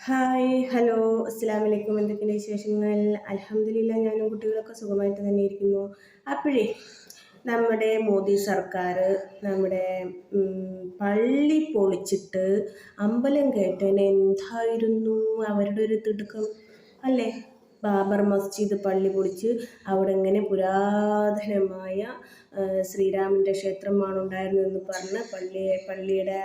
Hi hello അസ്സാം വലൈക്കും എന്തൊക്കെയാണ് വിശേഷങ്ങൾ? അലഹമില്ല ഞാനും കുട്ടികളൊക്കെ സുഖമായിട്ട് തന്നെ ഇരിക്കുന്നു. അപ്പോഴേ നമ്മുടെ മോദി സർക്കാർ നമ്മുടെ പള്ളി പൊളിച്ചിട്ട് അമ്പലം കയറ്റാൻ എന്തായിരുന്നു അവരുടെ ഒരു തിടുക്കം? അല്ലേ? ബാബർ മസ്ജിദ് പള്ളി പൊളിച്ച് അവിടെ ഇങ്ങനെ പുരാതനമായ ശ്രീരാമന്റെ ക്ഷേത്രമാണ് ഉണ്ടായിരുന്നതെന്ന് പറഞ്ഞ് പള്ളി പള്ളിയുടെ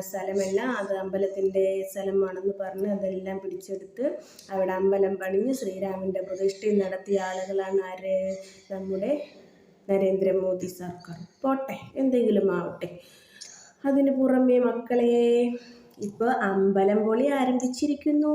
സ്ഥലമല്ല അത് അമ്പലത്തിന്റെ സ്ഥലമാണെന്ന് പറഞ്ഞ് അതെല്ലാം പിടിച്ചെടുത്ത് അവിടെ അമ്പലം പണിഞ്ഞ് ശ്രീരാമന്റെ പ്രതിഷ്ഠയും നടത്തിയ ആളുകളാണ് ആര്? നമ്മുടെ നരേന്ദ്രമോദി സർക്കാർ. പോട്ടെ എന്തെങ്കിലും ആവട്ടെ. അതിന് പുറമേ മക്കളെ ഇപ്പോൾ അമ്പലം പൊളി ആരംഭിച്ചിരിക്കുന്നു.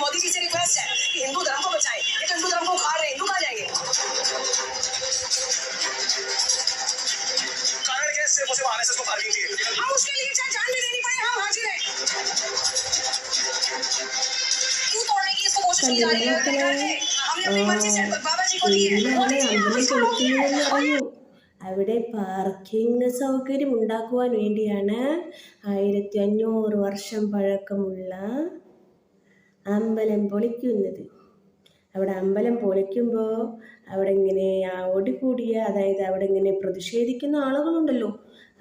मोदी जी से रिक्वेस्ट है कि हिंदू धर्म को बचाएं ये तो हिंदू धर्म को उखाड़ रहे हैं हिंदू कहाँ जाएंगे कारण क्या है? सिर्फ और सिर्फ आरएसएस को पार्किंग चाहिए हम उसके लिए चाहे जान भी देनी पड़े हम हाजिर हैं क्यों तोड़ने की इसको कोशिश की जा रही है കല്യാണത്തിലെ हमने अपनी मर्जी से बाबा जी को दी है എന്തിനാണ് मोदी जी അമ്പലം इसको रोकिए പൊളിക്കുന്നതെന്ന് അറിയൂ അവിടെ പാർക്കിംഗ് സൗകര്യം ഉണ്ടാക്കുവാൻ വേണ്ടിയാണ് ആയിരത്തി അഞ്ഞൂറ് വർഷം പഴക്കമുള്ള അമ്പലം പൊളിക്കുന്നത്. അവിടെ അമ്പലം പൊളിക്കുമ്പോൾ അവിടെ ഇങ്ങനെ ആ ഓടിക്കൂടിയ അതായത് അവിടെ ഇങ്ങനെ പ്രതിഷേധിക്കുന്ന ആളുകളുണ്ടല്ലോ.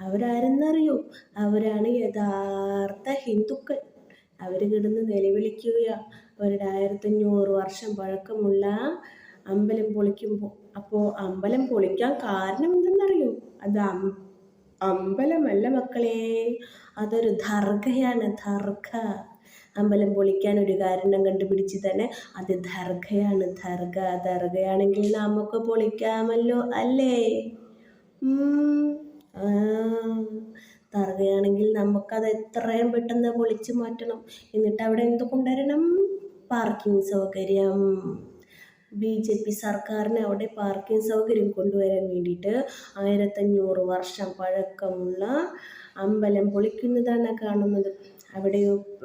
അവരാരെന്നറിയോ? അവരാണ് യഥാർത്ഥ ഹിന്ദുക്കൾ. അവർ കിടന്ന് നിലവിളിക്കുക അവരുടെ ആയിരത്തഞ്ഞൂറ് വർഷം പഴക്കമുള്ള അമ്പലം പൊളിക്കുമ്പോൾ അപ്പോൾ അമ്പലം പൊളിക്കാൻ കാരണം എന്തെന്നറിയോ? അത് അമ്പലം അമ്പലമല്ല മക്കളെ. അതൊരു ദർഗയാണ്. ദർഗ. അമ്പലം പൊളിക്കാൻ ഒരു കാരണം കണ്ടുപിടിച്ച് തന്നെ അത് ദർഗയാണ്. ദർഗ ദർഗയാണെങ്കിൽ നമുക്ക് പൊളിക്കാമല്ലോ അല്ലേ. ദർഗയാണെങ്കിൽ നമുക്കത് എത്രയും പെട്ടെന്ന് പൊളിച്ച് മാറ്റണം. എന്നിട്ട് അവിടെ എന്ത് കൊണ്ടുവരണം? പാർക്കിംഗ് സൗകര്യം. ബി ജെ പി സർക്കാരിന് അവിടെ പാർക്കിംഗ് സൗകര്യം കൊണ്ടുവരാൻ വേണ്ടിയിട്ട് ആയിരത്തഞ്ഞൂറ് വർഷം പഴക്കമുള്ള അമ്പലം പൊളിക്കുന്നതാണ് കാണുന്നത്. അവിടെ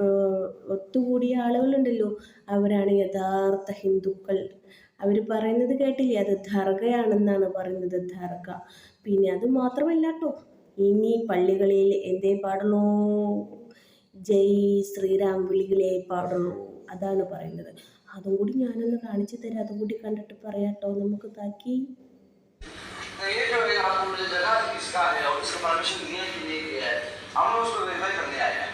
ഏഹ്, ഒത്തുകൂടിയ ആളുകളുണ്ടല്ലോ അവരാണ് യഥാർത്ഥ ഹിന്ദുക്കൾ അവർ പറയുന്നത് കേട്ടില്ലേ അത് ദർഗയാണെന്നാണ് പറയുന്നത് ദർഗ പിന്നെ അത് മാത്രമല്ല കേട്ടോ ഇനി പള്ളികളിൽ എന്തേ പാടുള്ളൂ ജയ് ശ്രീരാം വിളികളെ പാടുള്ളൂ അതാണ് പറയുന്നത് അതും കൂടി ഞാനൊന്ന് കാണിച്ചു തരാം അതും കൂടി കണ്ടിട്ട് പറയാട്ടോ നമുക്ക് താക്കി ये जो है आप मुझे जगह किसका है और उसका परमिशन दिया कि नहीं दिया है हम लोग उसको वेरीफाई करने आए हैं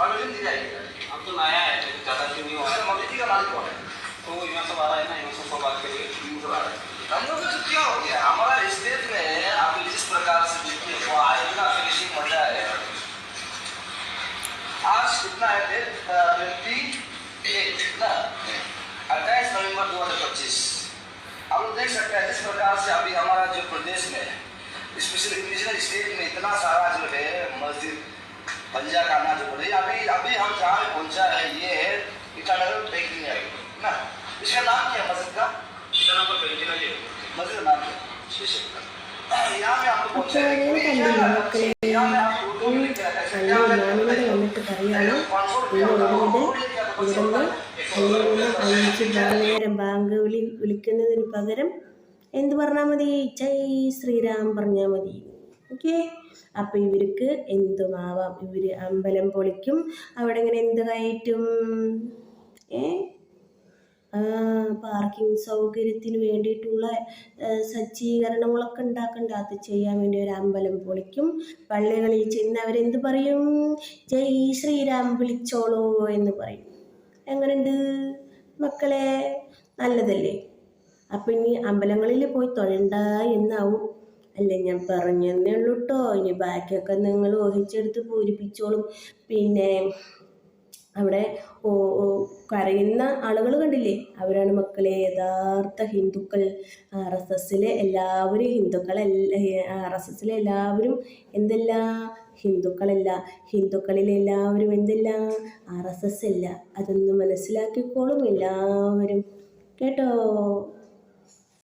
परमिशन दी जाएगी। अब तो नया है ज़्यादा क्यों नहीं हो रहा मोदी जी का मालिक कौन है? तो यहाँ सब आ रहा है ना यहाँ सबको बात करिए सब आ रहा है। हम लोग तो क्या हो गया? हमारा स्टेट में आप जिस प्रकार से देखिए वो आएगा फिनिशिंग मज़ा है आज कितना है डेट ट्वेंटी एट ना? अट्ठाईस नवंबर दो हज़ार पच्चीस। हम लोग देख सकते हैं जिस प्रकार से अभी हमारा जो प्रदेश में स्पेशल इंडिजिनल स्टेट में इतना सारा जो है मस्जिद पंजा खाना जो बोले अभी अभी हम जहाँ पे पहुंचा है ये है इटानगर बेकरी है ना इसका नाम क्या है मस्जिद का इतना पर पेंशन है मस्जिद का नाम क्या है? यहाँ पे हम लोग पहुंचे हैं। അപ്പോൾ കണ്ടില്ലേ മക്കളെ यहाँ पे आप लोग को लेके आए हैं। നല്ല മാമിനോട് വന്നിട്ട് പറയാണ് ഇന്ന് വരുന്നത് ഇവിടുന്ന് അഞ്ഞൂറിന് അഞ്ച് നേരം ബാങ്ക് വിളി വിളിക്കുന്നതിന് പകരം എന്ത് പറഞ്ഞാൽ മതി ജയ് ശ്രീരാം പറഞ്ഞാൽ മതി ഓക്കെ? അപ്പോൾ ഇവർക്ക് എന്തുമാവാം? ഇവർ അമ്പലം പൊളിക്കും. അവിടെ ഇങ്ങനെ എന്ത് കയറ്റും? ഏ? പാർക്കിംഗ് സൗകര്യത്തിന് വേണ്ടിയിട്ടുള്ള സജ്ജീകരണങ്ങളൊക്കെ ഉണ്ടാക്കണ്ട. അത് ചെയ്യാൻ വേണ്ടി ഒരു അമ്പലം പൊളിക്കും. പള്ളികളിൽ ചെന്ന് അവരെന്ത് പറയും? ജയ് ശ്രീരാം വിളിച്ചോളൂ എന്ന് പറയും. എങ്ങനെയുണ്ട്? മക്കളെ നല്ലതല്ലേ? അപ്പം ഇനി അമ്പലങ്ങളിൽ പോയി തൊഴണ്ട എന്നാവും. അല്ല? ഞാൻ പറഞ്ഞെന്നേ ഉള്ളൂ കേട്ടോ ഇനി ബാക്കിയൊക്കെ നിങ്ങൾ ഊഹിച്ചെടുത്ത് പൂരിപ്പിച്ചോളും. പിന്നെ അവിടെ കരയുന്ന ആളുകൾ കണ്ടില്ലേ? അവരാണ് മക്കളെ യഥാർത്ഥ ഹിന്ദുക്കൾ. ആർ എസ് എസിലെ എല്ലാവരും ഹിന്ദുക്കളല്ല ആർ എസ് എസിലെ എല്ലാവരും എന്തല്ല? ഹിന്ദുക്കളല്ല. ഹിന്ദുക്കളിൽ എല്ലാവരും എന്തല്ല? ആർ എസ് എസ് അല്ല. അതൊന്ന് മനസ്സിലാക്കിക്കോളും എല്ലാവരും. കേട്ടോ?